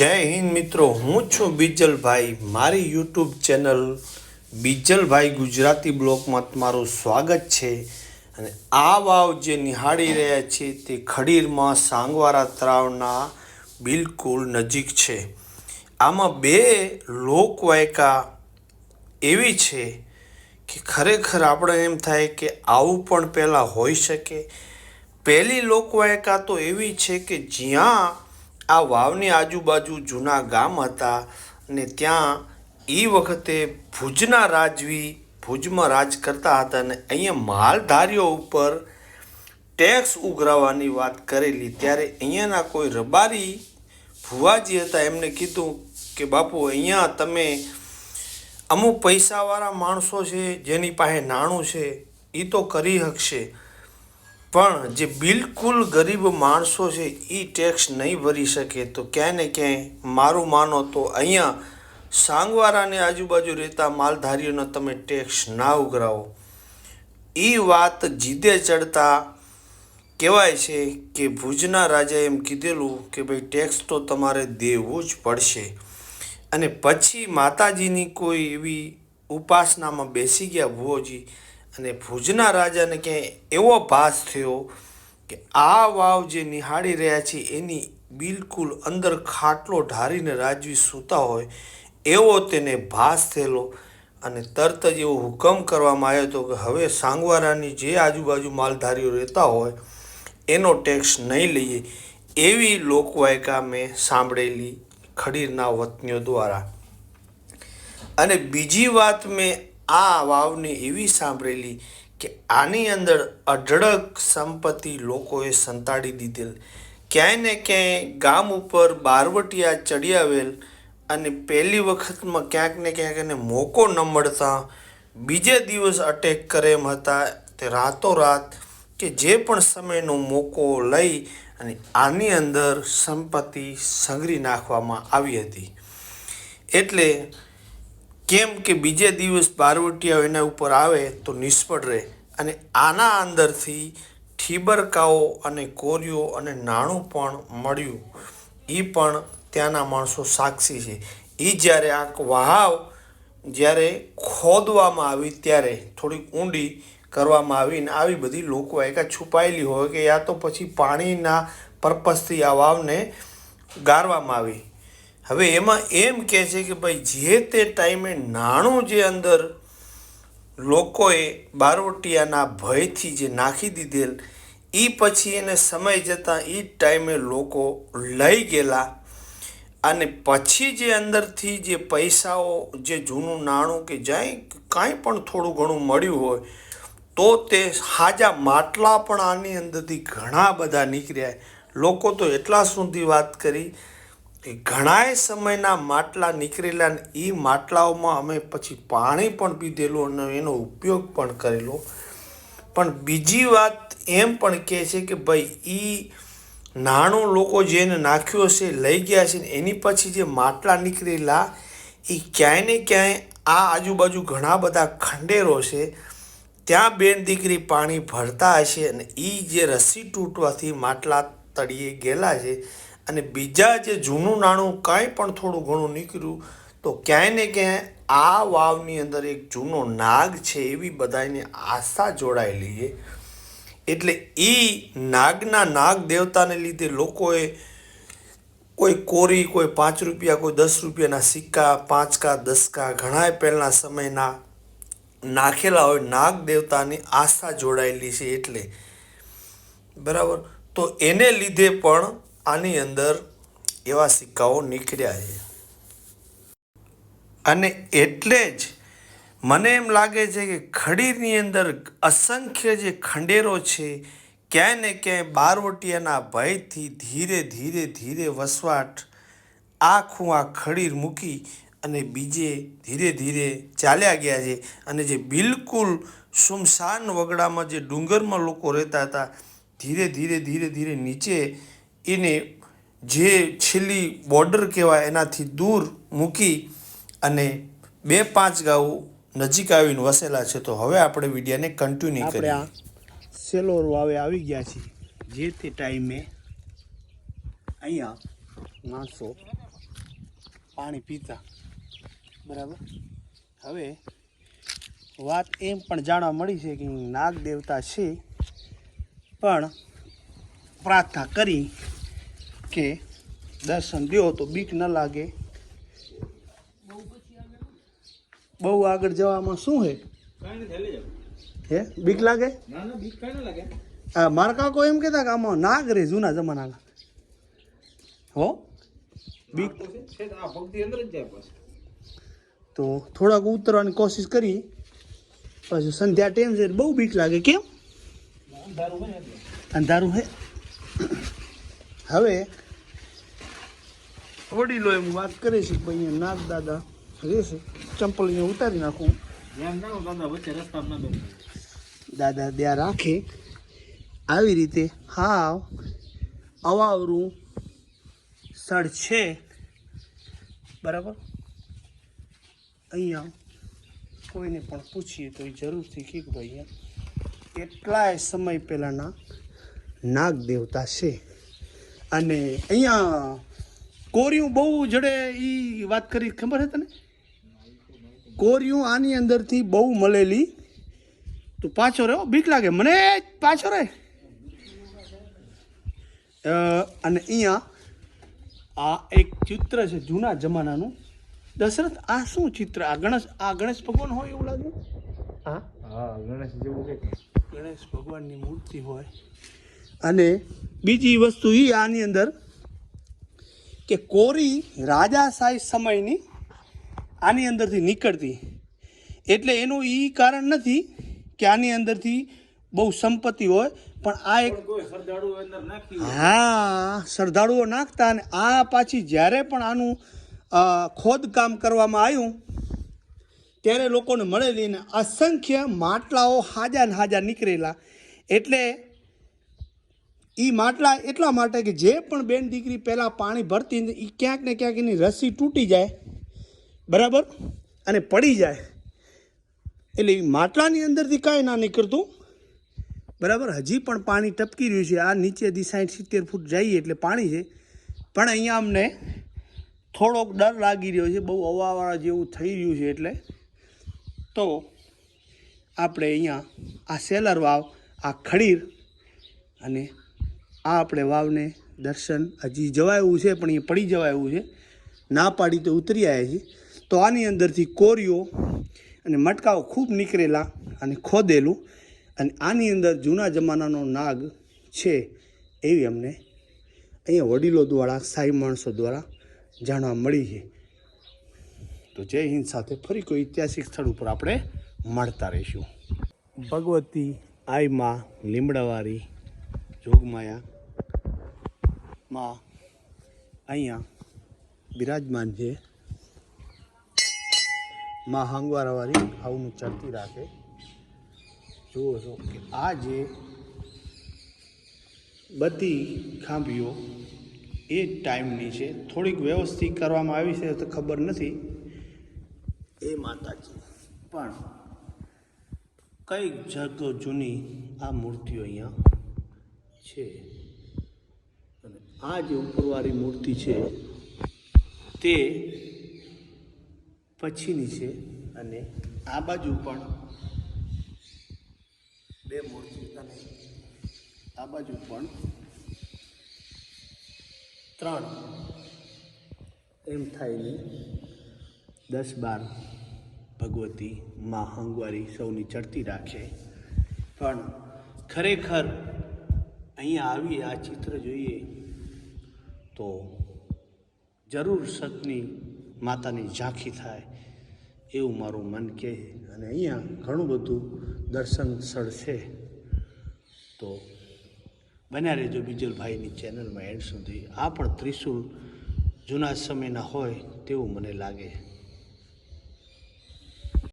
જય હિન્દ મિત્રો, હું છું બીજલભાઈ. મારી યુટ્યુબ ચેનલ બીજલભાઈ ગુજરાતી બ્લોકમાં તમારું સ્વાગત છે. અને આ વાવ જે નિહાળી રહ્યા છે તે ખડીરમાં સાંગવારા તળાવના બિલકુલ નજીક છે. આમાં બે લોકવાયકા એવી છે કે ખરેખર આપણે એમ થાય કે આવું પણ પહેલાં હોઈ શકે. પહેલી લોકવાયકા તો એવી છે કે જ્યાં આ વાવની આજુબાજુ જૂના ગામ હતા અને ત્યાં એ વખતે ભુજના રાજવી ભુજમાં રાજ કરતા હતા અને અહીંયા માલધારીઓ ઉપર ટેક્સ ઉઘરાવવાની વાત કરેલી. ત્યારે અહીંયાના કોઈ રબારી ભુવાજી હતા, એમને કીધું કે, બાપુ, અહીંયા તમે અમુક પૈસાવાળા માણસો છે જેની પાસે નાણું છે એ તો કરી શકશે પણ જે બિલકુલ ગરીબ માણસો છે એ ટેક્સ નહીં ભરી શકે. તો ક્યાંય ને ક્યાંય મારું માનો તો અહીંયા સાંગવારાની આજુબાજુ રહેતા માલધારીઓનો તમે ટેક્સ ના ઉઘરાવો. એ વાત જીદે ચડતા કહેવાય છે કે ભુજના રાજાએ એમ કીધેલું કે ભાઈ ટેક્સ તો તમારે દેવું જ પડશે. અને પછી માતાજીની કોઈ એવી ઉપાસનામાં બેસી ગયા ભુવોજી અને ભુજના રાજાને ક્યાંય એવો ભાસ થયો કે આ વાવ જે નિહાળી રહ્યા છે, એની બિલકુલ અંદર ખાટલો ઢારીને રાજવી સૂતા હોય, એવો તેને ભાસ થયેલો અને તરત જ એવો હુકમ કરવામાં આવ્યો હતો કે હવે સાંગવારાની જે આજુબાજુ માલધારીઓ રહેતા હોય, એનો ટેક્સ નહીં લઈએ, એવી લોકવાયકા મેં સાંભળેલી ખડીરના વતનીઓ દ્વારા. અને બીજી વાત મેં આ વાવને એવી સાંભળેલી કે આની અંદર અઢળક સંપત્તિ લોકોએ સંતાડી દીધેલ. ક્યાંય ને ક્યાંય ગામ ઉપર બારવટિયા ચડી આવેલ અને પહેલી વખતમાં ક્યાંક ને ક્યાંક એને મોકો ન મળતા, બીજે દિવસ અટેક કરે એમ હતા તે રાતોરાત કે જે પણ સમયનો મોકો લઈ અને આની અંદર સંપત્તિ સંઘરી નાખવામાં આવી હતી. એટલે કેમ કે બીજે દિવસ બારવટિયાઓ એના ઉપર આવે તો નિષ્ફળ રહે. અને આના અંદરથી ઠીબરકાઓ અને કોરીઓ અને નાણું પણ મળ્યું. એ પણ ત્યાંના માણસો સાક્ષી છે. એ જ્યારે આ વહાવ, જ્યારે ખોદવામાં આવી ત્યારે થોડીક ઊંડી કરવામાં આવી ને આવી બધી લોકો એકા છુપાયેલી હોય કે યા તો પછી પાણીના પર્પઝથી આ વાવને ગારવામાં આવી. હવે એમાં એમ કહે છે કે ભાઈ જે તે ટાઈમે નાણું જે અંદર લોકોએ બારોટિયાના ભયથી જે નાખી દીધેલ એ પછી એને સમય જતાં એ ટાઈમે લોકો લઈ ગયેલા અને પછી જે અંદરથી જે પૈસાઓ, જે જૂનું નાણું કે જાય કાંઈ પણ થોડું ઘણું મળ્યું હોય, તો તે હાજા માટલા પણ આની અંદરથી ઘણા બધા નીકળ્યા. લોકો તો એટલા સુધી વાત કરી કે ઘણાય સમયના માટલા નીકળેલા ને એ માટલાઓમાં અમે પછી પાણી પણ પીધેલું અને એનો ઉપયોગ પણ કરેલો. પણ બીજી વાત એમ પણ કહે છે કે ભાઈ એ નાણું લોકો જેને નાખ્યું હશે, લઈ ગયા છે ને એની પછી જે માટલા નીકળેલા એ ક્યાંય ને ક્યાંય આ આજુબાજુ ઘણા બધા ખંડેરો છે, ત્યાં બેન દીકરી પાણી ભરતા હશે અને એ જે રસી તૂટવાથી માટલા તળીએ ગયેલા છે અને બીજા જે જૂનું નાણું કાંઈ પણ થોડું ઘણું નીકળ્યું, તો ક્યાંય ને ક્યાંય આ વાવની અંદર એક જૂનો નાગ છે એવી બધાને આસ્થા જોડાયેલી છે. એટલે એ નાગના નાગ દેવતાને લીધે લોકોએ કોઈ કોરી, કોઈ પાંચ રૂપિયા, કોઈ દસ રૂપિયાના સિક્કા, પાંચકા, દસકા, ઘણાય પહેલાંના સમયના નાખેલા હોય નાગ દેવતાની આસ્થા જોડાયેલી છે એટલે. બરાબર? તો એને લીધે પણ આની અંદર એવા સિક્કાઓ નીકળ્યા છે. અને એટલે જ મને એમ લાગે છે કે ખડીની અંદર અસંખ્ય જે ખંડેરો છે, ક્યાંય ને ક્યાંય બારવટિયાના ભયથી ધીરે ધીરે ધીરે વસવાટ આખું આ ખડીર મૂકી અને બીજે ધીરે ધીરે ચાલ્યા ગયા છે. અને જે બિલકુલ સુમસાન વગડામાં જે ડુંગરમાં લોકો રહેતા હતા, ધીરે ધીરે ધીરે ધીરે નીચે એને જે છેલ્લી બોર્ડર કહેવાય એનાથી દૂર મૂકી અને બે પાંચ ગાઉ નજીક આવીને વસેલા છે. તો હવે આપણે વિડીયાને કન્ટિન્યુ કરીએ. સેલોર વાવે આવી ગયા છીએ. જે તે ટાઈમે અહીંયા માણસો પાણી પીતા. બરાબર? હવે વાત એમ પણ જાણવા મળી છે કે નાગ દેવતા છે. પણ પ્રાર્થના કરી કે દર્શન દો તો બીક ન લાગે. બહુ આગળ જવામાં શું છે હે? બીક લાગે? હા મારા કાકો એમ કહેતા કે આમાં નાગ રે જૂના જમાનાના. હો? બીક? તો થોડાક ઉતરવાની કોશિશ કરી. પછી સંધ્યા ટાઈમ છે બહુ બીક લાગે. કેમ? અંધારું હે? હવે વડીલો એમ વાત કરે છે કે ભાઈ અહીંયા નાગ દાદા રહેશે ચંપલ અહીંયા ઉતારી નાખું. દાદા ત્યાં રાખે. આવી રીતે હાવ અવાવરું સ્થળ છે. બરાબર? અહીંયા કોઈને પણ પૂછીએ તો એ જરૂરથી કીધું ભાઈ અહીંયા. કેટલાય સમય પહેલાંના નાગ દેવતા છે. અને અહીંયા કોરિયું બહુ જડે એ વાત કરી ખબર છે તને? કોરિયું આની અંદરથી બહુ મળેલી તું પાછો રહ્યો બીક લાગે. મને પાછો રહે. અને અહીંયા આ એક ચિત્ર છે જૂના જમાનાનું. દશરથ આ શું ચિત્ર? આ ગણેશ આ ગણેશ ભગવાન હોય એવું લાગે? હા? હા ગણેશ જેવું કે ગણેશ ભગવાનની મૂર્તિ હોય. અને બીજી વસ્તુ એ આની અંદર કે કોરી રાજાશાહી સમયની આની અંદરથી નીકળતી. એટલે એનું એ કારણ નથી કે આની અંદરથી બહુ સંપત્તિ હોય પણ આ એક હા શ્રદ્ધાળુઓ નાખતા અને આ પાછી જ્યારે પણ આનું ખોદકામ કરવામાં આવ્યું ત્યારે લોકોને મળેલી ને અસંખ્ય માટલાઓ હાજા ને હાજા નીકળેલા. એટલે એ માટલા એટલા માટે કે જે પણ બેન દીકરી પહેલાં પાણી ભરતી એ ક્યાંક ને ક્યાંક એની રસી તૂટી જાય, બરાબર? અને પડી જાય. એટલે એ માટલાની અંદરથી કાંઈ ના નીકળતું, બરાબર? હજી પણ પાણી ટપકી રહ્યું છે. આ નીચેથી સાઠ સિત્તેર ફૂટ જઈએ એટલે પાણી છે. પણ અહીંયા અમને થોડોક ડર લાગી રહ્યો છે. બહુ અવાવાળા જેવું થઈ રહ્યું છે એટલે. તો આપણે અહીંયા આ સેલર વાવ, આ ખડીર અને આ આપણે વાવને દર્શન હજી જવાય એવું છે, પણ એ પડી જવાય એવું છે. ના પાડી તો ઉતરી આવ્યા છીએ. તો આની અંદરથી કોરીઓ અને મટકાઓ ખૂબ નીકળેલા અને ખોદેલું અને આની અંદર જૂના જમાનાનો નાગ છે એવી અમને અહીંયા વડીલો દ્વારા, સાઈ માણસો દ્વારા જાણવા મળી છે. તો જય હિન્દ સાથે ફરી કોઈ ઐતિહાસિક સ્થળ ઉપર આપણે મળતા રહીશું. ભગવતી આઈમાં લીમડાવાળી જોગમાયા માં અહીંયા બિરાજમાન છે. માં હાંગવારાવાળી હાવનું ચડતી રાખે. જુઓ છો કે આ જે બધી ખાંભીઓ એ ટાઈમની છે. થોડીક વ્યવસ્થિત કરવામાં આવી છે તો ખબર નથી. એ માતાજી. પણ કંઈક જતો જૂની આ મૂર્તિઓ અહીંયા છે. અને આ જે ઉપરવાળી મૂર્તિ છે, તે પછીની છે અને આ બાજુ પણ બે મૂર્તિ અને આ બાજુ પણ ત્રણ એમ થાયને દસ બાર ભગવતી મા હંગવારી સૌની ચડતી રાખે. પણ ખરેખર અહીંયા આવી આ ચિત્ર જોઈએ, તો જરૂર સતની માતાની ઝાંખી થાય એવું મારું મન કહે અને અહીંયા ઘણું બધું દર્શન સ્થળ છે. તો બન્યા રહેજો બીજલભાઈની ચેનલમાં એન્ડ સુધી. આ પણ ત્રિશુલ જૂના સમયના હોય તેવું મને લાગે.